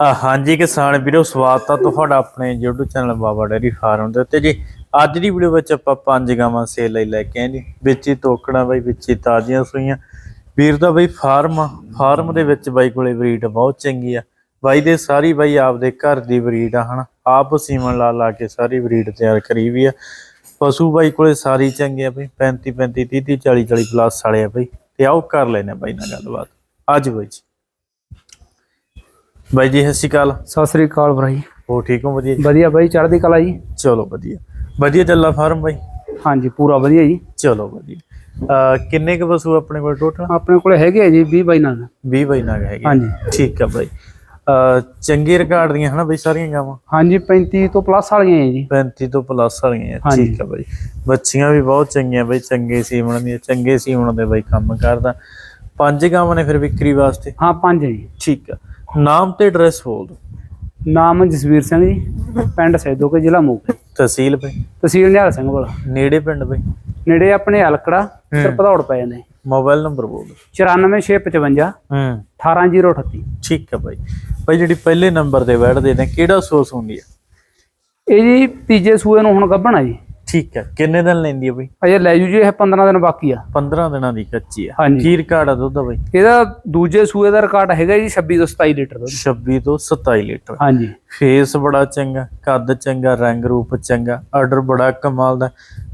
ਆ ਹਾਂਜੀ ਕਿਸਾਨ ਵੀਰੋ, ਸਵਾਗਤ ਆ ਤੁਹਾਡਾ ਆਪਣੇ YouTube channel Baba dairy farm ਦੇ ਉੱਤੇ। ਜੀ, ਅੱਜ ਦੀ ਵੀਡੀਓ ਵਿੱਚ ਆਪਾਂ ਪੰਜ ਗਾਵਾਂ ਸੇਲ ਲਈ ਲੈ ਕੇ ਆਏ ਜੀ। ਵਿੱਚ ਹੀ ਤੋਕੜਾਂ ਬਾਈ, ਵਿੱਚ ਹੀ ਤਾਜ਼ੀਆਂ ਸੂਈਆਂ ਵੀਰ ਦਾ ਬਾਈ ਫਾਰਮ ਆ, ਫਾਰਮ ਦੇ ਵਿੱਚ ਬਾਈ ਕੋਲੇ ਬਰੀਡ ਬਹੁਤ ਚੰਗੀ ਆ। ਬਾਈ ਦੇ ਸਾਰੀ ਬਾਈ ਆਪਦੇ ਘਰ ਦੀ ਬਰੀਡ ਆ, ਹਨਾ। ਆਪ ਸੀਮਨ ਲਾ ਲਾ ਕੇ ਸਾਰੀ ਬਰੀਡ ਤਿਆਰ ਕਰੀ ਵੀ ਆ। ਪਸ਼ੂ ਬਾਈ ਕੋਲੇ ਸਾਰੀ ਚੰਗੇ ਆ ਬਾਈ 35 35 30 30 40 40 ਪਲੱਸ ਵਾਲੇ ਆ ਬਾਈ। ਤੇ ਆਓ ਕਰ ਲੈਨੇ ਬਾਈ ਨਾਲ ਗੱਲਬਾਤ। ਅੱਜ ਬਾਈ ਜੀ। ਬਾਈ ਜੀ ਸਤਿ ਸ਼੍ਰੀ ਅਕਾਲ। ਸਤਿ ਸ੍ਰੀ ਅਕਾਲ ਭਾਈ। ਹੋ ਠੀਕ ਹੋ ਵਧੀਆ ਜੀ? ਵਧੀਆ ਬਾਈ ਚੜ੍ਹਦੀ ਕਲਾ ਜੀ? ਚਲੋ ਵਧੀਆ। ਵਧੀਆ ਚੱਲਾ ਫਾਰਮ ਬਾਈ? ਹਾਂਜੀ ਪੂਰਾ ਵਧੀਆ ਜੀ। ਚਲੋ ਵਧੀਆ। ਅਹ ਕਿੰਨੇ ਕੁ ਪਸ਼ੂ ਆਪਣੇ ਕੋਲ ਟੋਟਲ ਆਪਣੇ ਕੋਲੇ ਹੈਗੇ ਆ ਜੀ 20 ਬਾਈ ਨਾਲ। 20 ਬਾਈ ਨਾਗ ਹੈਗੇ ਹਾਂਜੀ। ਠੀਕ ਆ ਬਾਈ। ਅਹ ਚੰਗੇ ਰਿਕਾਰਡ ਦੀਆਂ ਹਨਾ ਬਾਈ ਸਾਰੀਆਂ ਗਾਵਾਂ? ਹਾਂਜੀ 35 ਤੋਂ ਪਲੱਸ ਵਾਲੀਆਂ ਹੈ ਜੀ। 35 ਤੋਂ ਪਲੱਸ ਵਾਲੀਆਂ ਆ। ਹਾਂਜੀ। ਠੀਕ ਆ ਬਾਈ। ਬੱਚੀਆਂ ਵੀ ਬਹੁਤ ਚੰਗੀਆਂ ਬਾਈ ਚੰਗੇ ਸੀਮਣ ਦੀਆਂ ਚੰਗੇ ਸੀਮਣ ਦੇ ਬਾਈ ਕੰਮ ਕਰਦਾ। ਪੰਜ ਗਾਵਾਂ ਨੇ ਫਿਰ ਵਿਕਰੀ ਵਾਸਤੇ? ਹਾਂ ਪੰਜ ਹੈ ਜੀ। ਠੀਕ ਆ। ਨਾਮ ਤੇ ਐਡਰੈਸ ਬੋਲ ਦਿਓ। ਨਾਮ ਜਸਵੀਰ ਸਿੰਘ ਜੀ ਪਿੰਡ ਸੈਦੋਕੇ ਜ਼ਿਲ੍ਹਾ ਮੋਗਾ। ਤਹਿਸੀਲ ਬਾਈ। ਤਹਿਸੀਲ ਨਿਹਾਲ ਸਿੰਘ ਵਾਲਾ ਨੇੜੇ ਪਿੰਡ ਬਾਈ। ਨੇੜੇ ਆਪਣੇ ਹਲਕੜਾ ਸਰਪਧੌੜ ਪੈ ਜਾਂਦੇ। ਮੋਬਾਈਲ ਨੰਬਰ ਬੋਲ ਦਿਓ। 94655 ਹੂੰ। 18038 ਠੀਕ ਆ ਬਾਈ। ਬਾਈ ਜਿਹੜੀ ਪਹਿਲੇ ਨੰਬਰ ਤੇ ਬੈਠਦੇ ਨੇ ਕਿਹੜਾ ਸੋਸ ਹੁੰਦੀ ਆ ਇਹ ਜੀ ਤੀਜੇ ਸੂਏ ਨੂੰ ਹੁਣ ਗੱਭਣਾ ਜੀ। ਠੀਕ ਆ ਕਿੰਨੇ ਦਿਨ ਲੈਂਦੀ ਆ ਬਾਈ? ਅਜੇ ਲੈ ਜੂ ਜੀ ਇਹ 15 ਦਿਨ ਬਾਕੀ ਆ। 15 ਦਿਨਾਂ ਦੀ ਕੱਚੀ ਆ। ਹਾਂਜੀ। ਕੀ ਰਿਕਾਰਡ ਆ ਦੁੱਧ ਆ ਬਾਈ? ਇਹਦਾ ਦੂਜੇ ਸੂਏ ਦਾ ਰਿਕਾਰਡ ਹੈਗਾ ਜੀ 26 ਤੋਂ 27 ਲੀਟਰ ਦੁੱਧ। 26 ਤੋਂ 27 ਲੀਟਰ। ਹਾਂਜੀ। ਫੇਸ ਬੜਾ ਚੰਗਾ ਕੱਦ ਚੰਗਾ ਰੰਗ ਰੂਪ ਚੰਗਾ ਆਰਡਰ ਬੜਾ ਕਮਾਲ ਦਾ।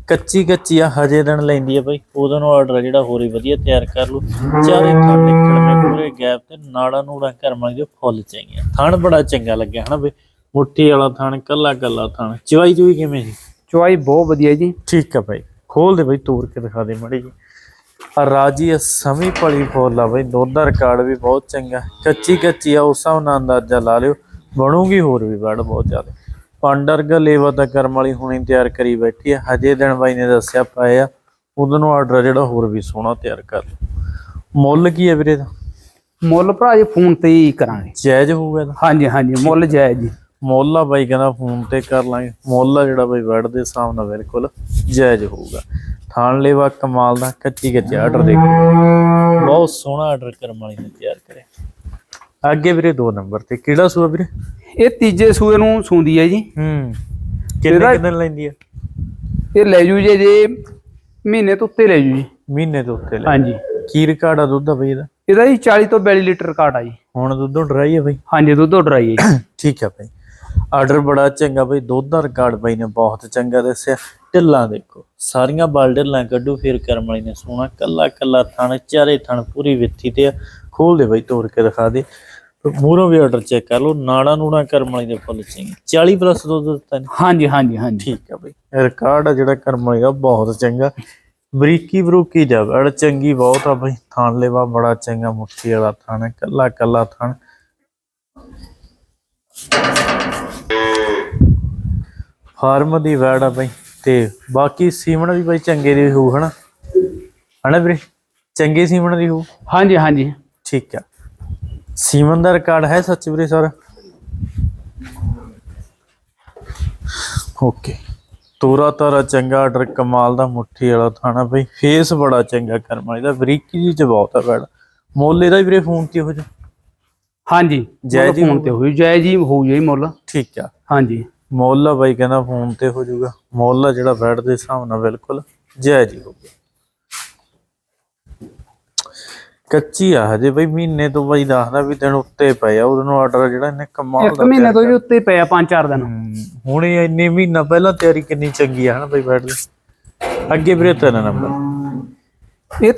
ਕੱਚੀ ਕੱਚੀ ਆ ਹਜੇ ਦਿਨ ਲੈਂਦੀ ਆ ਬਾਈ। ਉਹਦਾ ਨੂੰ ਆਰਡਰ ਜਿਹੜਾ ਹੋਰ ਹੀ ਵਧੀਆ ਤਿਆਰ ਕਰ ਲੂ ਚਾਰੇ ਥਣ ਨਿਕਲਵੇਂ ਪੂਰੇ ਗੈਪ ਤੇ ਨਾੜਾ ਨੂੜਾ ਕਰਮਾਂ ਦੇ ਫੁੱਲ ਚਾਹੀਆਂ। ਥਣ ਬੜਾ ਚੰਗਾ ਲੱਗਿਆ ਹਨਾ ਬਈ। ਮੁੱਠੀ ਵਾਲਾ ਥਣ ਕੱਲਾ ਕੱਲਾ ਥਣ। ਚਵਾਈ ਚੂਈ ਕਿਵੇਂ ਜੀ ਚੁਆਈ ਬਹੁਤ ਵਧੀਆ ਜੀ। ਠੀਕ ਆ ਭਾਈ। ਖੋਲ ਦੇ ਬਈ ਤੋੜ ਕੇ ਦਿਖਾ ਦੇ ਮੜੀ ਜੀ ਆ ਰਾਜੀ ਸਮੀ ਪਲੀ ਫੋਲ ਲਾ ਬਈ ਦੁੱਧ ਦਾ ਰਿਕਾਰਡ ਵੀ ਬਹੁਤ ਚੰਗਾ। ਕੱਚੀ ਕੱਚੀ ਆ ਉਸ ਹਿਸਾਬ ਨਾਲ ਅੰਦਾਜ਼ਾ ਲਾ ਲਿਓ। ਬਣੂਗੀ ਹੋਰ ਵੀ ਬੜ ਬਹੁਤ ਜ਼ਿਆਦਾ। ਪੰਡਰਗ ਲੇਵਾ ਤਾਂ ਕਰਮ ਵਾਲੀ ਹੁਣੀ ਤਿਆਰ ਕਰੀ ਬੈਠੀ ਆ। ਹਜੇ ਦਿਨ ਬਾਈ ਨੇ ਦੱਸਿਆ ਪਏ ਆ। ਉਹਦੋਂ ਨੂੰ ਆਰਡਰ ਜਿਹੜਾ ਹੋਰ ਵੀ ਸੋਹਣਾ ਤਿਆਰ ਕਰ ਮੁੱਲ ਕੀ ਹੈ ਵੀਰੇ ਦਾ? ਮੁੱਲ ਭਰਾ ਜੀ ਫੋਨ ਤੇ ਹੀ ਕਰਾਂਗੇ। ਜਾਇਜ਼ ਹੋਊਗਾ ਇਹਦਾ? ਹਾਂਜੀ ਹਾਂਜੀ ਮੁੱਲ ਜਾਇਜ਼ ਜੀ। ਮੁੱਲ ਬਾਈ ਕਹਿੰਦਾ ਫੋਨ ਤੇ ਕਰ ਲਾਂਗੇ। ਮੁੱਲ ਜਿਹੜਾ ਬਾਈ ਵੜ ਦੇ ਹਿਸਾਬ ਨਾਲ ਬਿਲਕੁਲ ਜਾਇਜ਼ ਹੋਊਗਾ। ਥਾਣ ਲੈਵਾ ਕਮਾਲ ਦਾ ਕੱਚੀ ਕੱਚੀ ਆਰਡਰ ਦੇਖੋ ਬਹੁਤ ਸੋਹਣਾ ਆਰਡਰ ਕਰਮ ਵਾਲੀ ਨੇ ਤਿਆਰ ਕਰਿਆ। ਅੱਗੇ ਵੀਰੇ ਦੋ ਨੰਬਰ ਤੇ ਕਿਹੜਾ ਸੂਆ ਵੀਰੇ? ਇਹ ਤੀਜੇ ਸੂਏ ਨੂੰ ਸੂੰਦੀ ਹੈ ਜੀ। ਹੂੰ। ਕਿੰਨੇ ਦਿਨ ਲੈਂਦੀ ਆ ਇਹ ਲੈ ਜੂ ਜੇ ਜੇ ਮਹੀਨੇ ਤੋਂ ਉੱਤੇ ਲੈ ਜੂ ਜੀ। ਮਹੀਨੇ ਤੋਂ ਉੱਤੇ ਲੈ ਹਾਂਜੀ। ਕੀ ਰਿਕਾਰਡ ਆ ਦੁੱਧ ਦਾ ਬਈ ਇਹਦਾ? ਇਹਦਾ ਜੀ 40 ਤੋਂ 42 ਲੀਟਰ ਆ ਜੀ। ਹੁਣ ਦੁੱਧੋਂ ਡਰਾਈ ਆ ਬਈ? ਹਾਂਜੀ ਦੁੱਧ ਡਰਾਈ ਹੈ ਜੀ। ਠੀਕ ਆ ਬਈ। ਆਰਡਰ ਬੜਾ ਚੰਗਾ ਬਈ ਦੁੱਧ ਦਾ ਰਿਕਾਰਡ ਬਈ ਨੇ ਬਹੁਤ ਚੰਗਾ ਦੱਸਿਆ। ਢਿੱਲਾਂ ਦੇਖੋ ਸਾਰੀਆਂ ਬਲ ਢਿੱਲਾਂ ਕੱਢੂ ਫਿਰ ਕਰਮ ਵਾਲੀ ਨੇ ਸੋਹਣਾ ਕੱਲਾ ਕੱਲਾ ਥਣ ਚਾਰੇ ਥਣ ਪੂਰੀ ਵਿੱਥੀ ਤੇ ਖੋਲ ਦੇ ਬਈ ਤੋੜ ਕੇ ਦਿਖਾ ਦੇ। ਮੂਹਰੋਂ ਵੀ ਆਰਡਰ ਚੈੱਕ ਕਰ ਲਓ ਨਾੜਾ ਨੂੜਾ ਕਰਮ ਵਾਲੀ ਦੇ ਫੁੱਲ ਚੰਗੇ। 40 ਪਲੱਸ ਦੁੱਧ ਦਿੱਤਾ ਨੇ। ਹਾਂਜੀ ਹਾਂਜੀ ਹਾਂਜੀ। ਠੀਕ ਆ ਬਈ ਰਿਕਾਰਡ ਆ ਜਿਹੜਾ ਕਰਮ ਵਾਲੀ ਦਾ ਬਹੁਤ ਚੰਗਾ। ਬਰੀਕੀ ਬਰੂਕੀ ਜਬੜ ਚੰਗੀ ਬਹੁਤ ਆ ਬਈ ਥਣ ਲੈਵਾ ਬੜਾ ਚੰਗਾ ਮੁੱਠੀ ਵਾਲਾ ਥਣ ਕੱਲਾ ਕੱਲਾ ਥਣ। ਫਾਰਮ ਦੀ ਵੈੜ ਆ ਬਈ ਤੇ ਬਾਕੀ ਸੀਮਣ ਵੀ ਬਈ ਚੰਗੇ ਦੀ ਹੋਊ ਹਨਾ? ਹਨਾ ਵੀਰੇ? ਚੰਗੇ ਸੀਮਣ ਦੀ ਹੋਊ? ਹਾਂਜੀ ਹਾਂਜੀ। ਠੀਕ ਆ। ਸੀਮਨ ਦਾ ਰਿਕਾਰਡ ਹੈ ਸੱਚ ਵੀਰੇ ਸਰ? ਓਕੇ। ਤੋਰਾ ਤਾਰਾ ਚੰਗਾ ਆਰਡਰ ਕਮਾਲ ਦਾ ਮੁੱਠੀ ਵਾਲਾ ਥਾਣਾ ਬਈ। ਫੇਸ ਬੜਾ ਚੰਗਾ ਕਰਮ ਵਾਲੀ ਦਾ ਬਰੀਕੀ ਜੀ ਚ ਬਹੁਤ ਆ ਬੈੜ ਮੁੱਲ ਇਹਦਾ ਵੀਰੇ ਫੋਨ ਤੇ ਹੋ ਜਾ ਹਾਂਜੀ ਜਾਇਜ਼ ਹੀ ਫੋਨ ਤੇ ਹੋਈ ਜਾਇਜ਼ ਹੀ ਹੋਊ ਜੀ ਮੁੱਲ। ਠੀਕ ਆ। ਹਾਂਜੀ। ਮੁੱਲ ਆ ਬਾਈ ਕਹਿੰਦਾ ਫੋਨ ਤੇ ਹੋ ਜਾਊਗਾ। ਮੁੱਲ ਆ ਜਿਹੜਾ ਬੈਡ ਦੇ ਹਿਸਾਬ ਨਾਲ ਬਿਲਕੁਲ ਜਾਇਜ਼ ਹੀ ਹੋਊਗਾ ਕੱਚੀ ਆ ਹਜੇ ਬਈ ਮਹੀਨੇ ਤੋਂ ਬਾਈ ਦੱਸਦਾ ਵੀ ਦਿਨ ਉੱਤੇ ਪਏ ਆ ਉਹਨੂੰ ਆਰਡਰ ਜਿਹੜਾ ਇਹਨੇ ਕਮਾਲ ਇੱਕ ਦਾ ਮਹੀਨੇ ਤੋਂ ਜੀ ਉੱਤੇ ਪਿਆ ਪੰਜ ਚਾਰ ਦਿਨ। ਹੁਣ ਇਹ ਇੰਨੇ ਮਹੀਨਾ ਪਹਿਲਾਂ ਤਿਆਰੀ ਕਿੰਨੀ ਚੰਗੀ ਆ ਹਨਾ ਬਈ ਬੈਡ ਦੀ? ਅੱਗੇ ਵੀਰੇ ਨੰਬਰ ਇਹ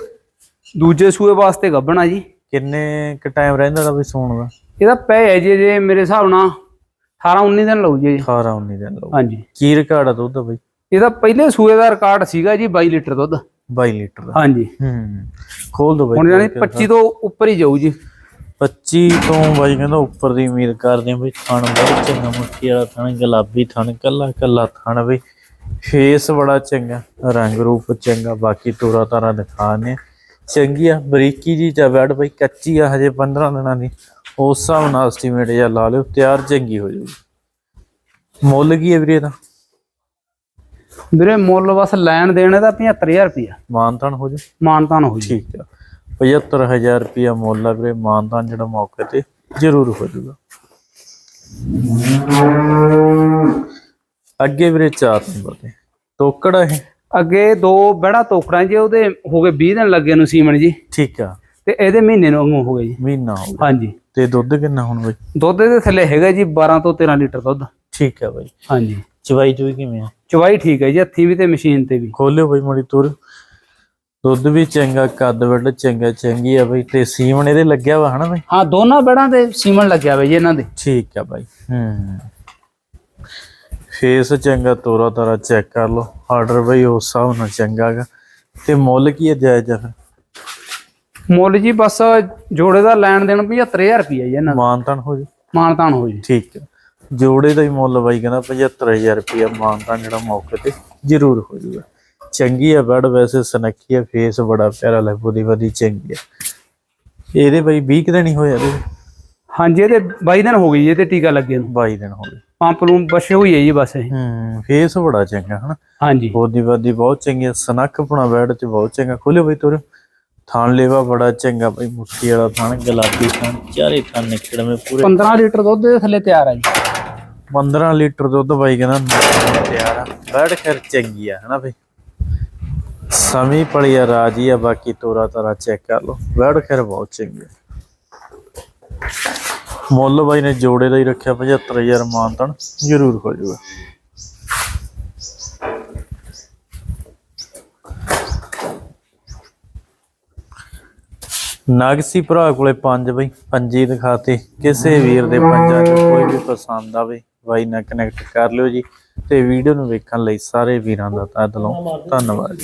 ਦੂਜੇ ਸੂਏ ਵਾਸਤੇ ਗੱਭਣਾ ਜੀ। ਕਿੰਨੇ ਕ ਟਾਈਮ ਰਹਿੰਦਾ ਦਾ ਬਈ ਸੌਣ ਦਾ? ਇਹਦਾ ਪੈ ਹੈ ਜੀ ਜੇ ਮੇਰੇ ਹਿਸਾਬ ਨਾਲ 18 19 ਦਿਨ ਲਊ ਜੀ। 18 19 ਦਿਨ ਲਓ ਹਾਂਜੀ। ਕੀ ਰਿਕਾਰਡ ਆ ਦੁੱਧ ਦਾ ਬਈ? ਇਹਦਾ ਪਹਿਲੇ ਸੂਏ ਦਾ ਰਿਕਾਰਡ ਸੀਗਾ ਜੀ 22 ਲੀਟਰ ਦੁੱਧ। 22 ਲੀਟਰ ਦਾ। ਹਾਂਜੀ। ਹੂੰ ਖੋਲ ਦੋ ਬਈ ਹੁਣ ਜਾਨੀ 25 ਤੋਂ ਉੱਪਰ ਹੀ ਜਾਊ ਜੀ। 25 ਤੋਂ ਬਾਈ ਕਹਿੰਦਾ ਉੱਪਰ ਦੀ ਉਮੀਦ ਕਰਦੇ ਆ ਬਈ ਥਣ ਬਹੁਤ ਚੰਗਾ ਮੁੱਠੀ ਵਾਲਾ ਥਣ ਗੁਲਾਬੀ ਥਣ ਕੱਲਾ ਕੱਲਾ ਥਣ ਬਈ। ਫੇਸ ਬੜਾ ਚੰਗਾ ਰੰਗ ਰੂਪ ਚੰਗਾ ਬਾਕੀ ਤੋਰਾ ਤਾਰਾ ਦਿਖਾਣੇ ਚੰਗੀ ਆ ਬਰੀਕੀ ਜੀ ਚਾ ਬੈਡ ਬਈ ਕੱਚੀ ਆ ਹਜੇ 15 ਦਿਨਾਂ ਦੀ ਉਸ ਹਿਸਾਬ ਨਾਲ ਐਸਟੀਮੇਟ ਜਾਂ ਲਾ ਲਿਓ ਤਿਆਰ ਚੰਗੀ ਹੋ ਜਾਊਗੀ। ਮੁੱਲ ਕੀ ਹੈ ਵੀਰੇ ਦਾ ਵੀਰੇ ਮੁੱਲ ਬਸ ਲੈਣ ਦੇਣ ਦਾ 75000 ਰੁਪਇਆ। ਮਾਨਤਾਨ ਹੋ ਜਾ ਮਾਨਤਾਨ ਹੋ ਜੀ ਠੀਕ ਆ। 75000 ਰੁਪਿਆ ਮੁੱਲ ਆ ਵੀਰੇ ਮਾਨਤਾਨ ਜਿਹੜਾ ਮੌਕੇ ਤੇ ਜ਼ਰੂਰ ਹੋ ਜਾਊਗਾ। ਅੱਗੇ ਵੀਰੇ ਚਾਰ ਨੰਬਰ ਤੇ। ਤੋਕੜਾ ਇਹ? ਅੱਗੇ ਦੋ ਬੜਾ ਤੋਕੜਾਂ ਜੀ ਉਹਦੇ ਹੋ ਗਏ 20 ਦਿਨ ਲੱਗੇ ਨੂੰ ਸੀਮਨ ਜੀ। ਠੀਕ ਆ। ਤੇ ਇਹਦੇ ਮਹੀਨੇ ਨੂੰ ਵਾਂਗੂ ਹੋ ਗਏ ਜੀ। ਮਹੀਨਾ ਹੋ ਗਿਆ। ਹਾਂਜੀ। ਤੇ ਦੁੱਧ ਕਿੰਨਾ ਹੁਣ ਬਈ? ਦੁੱਧ ਦੇ ਥੱਲੇ ਹੈਗਾ ਜੀ 12 ਤੋਂ 13 ਲੀਟਰ ਦੁੱਧ। ਠੀਕ ਆ ਬਈ। ਹਾਂਜੀ। ਚਵਾਈ ਚੁਈ ਕਿਵੇਂ ਆ? ਚਵਾਈ ਠੀਕ ਹੈ ਜੀ ਹੱਥੀ ਵੀ ਤੇ ਮਸ਼ੀਨ ਤੇ ਵੀ। ਖੋਲਿਓ ਬਈ ਮੜੀ ਤੁਰ। ਦੁੱਧ ਵੀ ਚੰਗਾ ਕੱਦ ਵੱਡ ਚੰਗਾ ਚੰਗੀ ਆ ਬਈ। ਤੇ ਸੀਮਣ ਇਹਦੇ ਲੱਗਿਆ ਵਾ ਹਨਾ ਬਈ? ਹਾਂ ਦੋਨਾਂ ਬੜਾਂ ਤੇ ਸੀਮਨ ਲੱਗਿਆ ਜੀ ਇਹਨਾਂ ਦੇ। ਠੀਕ ਆ ਬਾਈ। ਹੂੰ। ਫੇਸ ਚੰਗਾ ਤੋਰਾ ਤਾਰਾ ਚੈੱਕ ਕਰ ਲਓ। ਆਰਡਰ ਬਈ ਉਸ ਹਿਸਾਬ ਨਾਲ ਚੰਗਾ ਗਾ। ਤੇ ਮੁੱਲ ਕੀ ਹੈ ਜਾਇਜ਼ ਆ ਫਿਰ? ਮੁੱਲ ਜੀ ਬਸ ਜੋੜੇ ਦਾ ਲੈਣ ਦੇਣ 75000 ਰੁਪਏ ਜੀ ਇਹਨਾਂ ਦਾ। ਮਾਨਤਾਨ ਹੋ ਜੀ? ਮਾਨਤਾਨ ਹੋ ਜੀ। ਠੀਕ ਹੈ। ਜੋੜੇ ਦਾ ਹੀ ਮੁੱਲ ਬਾਈ ਕਹਿੰਦਾ 75000 ਰੁਪਇਆ ਮਾਨਤਾਨ ਜਿਹੜਾ ਮੌਕੇ ਤੇ ਜ਼ਰੂਰ ਹੋ ਜੂਗਾ। ਚੰਗੀ ਆ ਬੜ ਵੈਸੇ ਸਨੱਖੀ ਆ ਫੇਸ ਬੜਾ ਪਿਆਰਾ ਲੱਗੂ ਦੀ ਵਧੀ ਚੰਗੀ ਆ। ਇਹਦੇ ਬਾਈ 20 ਕੁ ਦਿਨ ਹੀ ਹੋਇਆ ਇਹਦੇ। ਹਾਂਜੀ ਇਹਦੇ 22 ਦਿਨ ਹੋ ਗਏ ਜੀ ਇਹਦੇ ਟੀਕਾ ਲੱਗੇ ਨੂੰ। 22 ਦਿਨ ਹੋ ਗਏ। ਪੰਪ ਨੂੰ ਬਸੇ ਹੋਈ ਹੈ ਜੀ ਬਸ ਇਹ। ਹੂੰ ਫੇਸ ਬੜਾ ਚੰਗਾ ਹਨਾ? ਹਾਂਜੀ। ਬੋਦੀ ਬਾਦੀ ਬਹੁਤ ਚੰਗੀ ਆ ਸਨੱਖ ਪੁਣਾ ਬੈਡ ਚ ਬਹੁਤ ਚੰਗਾ। ਖੋਲਿਓ ਬਈ ਤੋਰ। ਥਾਣ ਲੇਵਾ ਬੜਾ ਚੰਗਾ ਬਈ ਮੁੱਠੀ ਵਾਲਾ ਥਾਣ ਗੁਲਾਬੀ ਥਾਣ ਚਾਰੇ ਥਾਣ ਨਿਕੜਵੇਂ ਪੂਰੇ। 15 ਲੀਟਰ ਦੁੱਧ ਦੇ ਥੱਲੇ ਤਿਆਰ ਹੈ ਜੀ। 15 ਲੀਟਰ ਦੁੱਧ ਬਾਈ ਕਹਿੰਦਾ ਤਿਆਰ ਆ। ਬੈਡ ਖੈਰ ਚੰਗੀ ਆ ਹਨਾ ਬਈ? ਸਮੀ ਪਲੀ ਆ ਰਾਜੀ ਆ ਬਾਕੀ ਤੋਰਾ ਤਾਰਾ ਚੈੱਕ ਕਰ ਲਓ। ਬੈਡ ਖੈਰ ਬਹੁਤ ਚੰਗੀ ਆ। ਮੁੱਲ ਬਾਈ ਨੇ ਜੋੜੇ ਦਾ ਹੀ ਰੱਖਿਆ 75000 ਮਾਨਤਨ, ਜ਼ਰੂਰ ਹੋ ਜਾਊਗਾ। ਨਾਗਸੀ ਭਰਾ ਕੋਲੇ ਪੰਜ ਬਈ ਪੰਜੀ ਦਿਖਾਤੇ ਕਿਸੇ ਵੀਰ ਦੇ ਪੰਜਾਂ ਚ ਕੋਈ ਵੀ ਪਸੰਦ ਆਵੇ, ਬਾਈ ਨਾਲ ਕਨੈਕਟ ਕਰ ਲਿਓ ਜੀ ਤੇ ਵੀਡੀਓ ਨੂੰ ਵੇਖਣ ਲਈ ਸਾਰੇ ਵੀਰਾਂ ਦਾ ਤਹਿ ਦਿਲੋਂ ਧੰਨਵਾਦ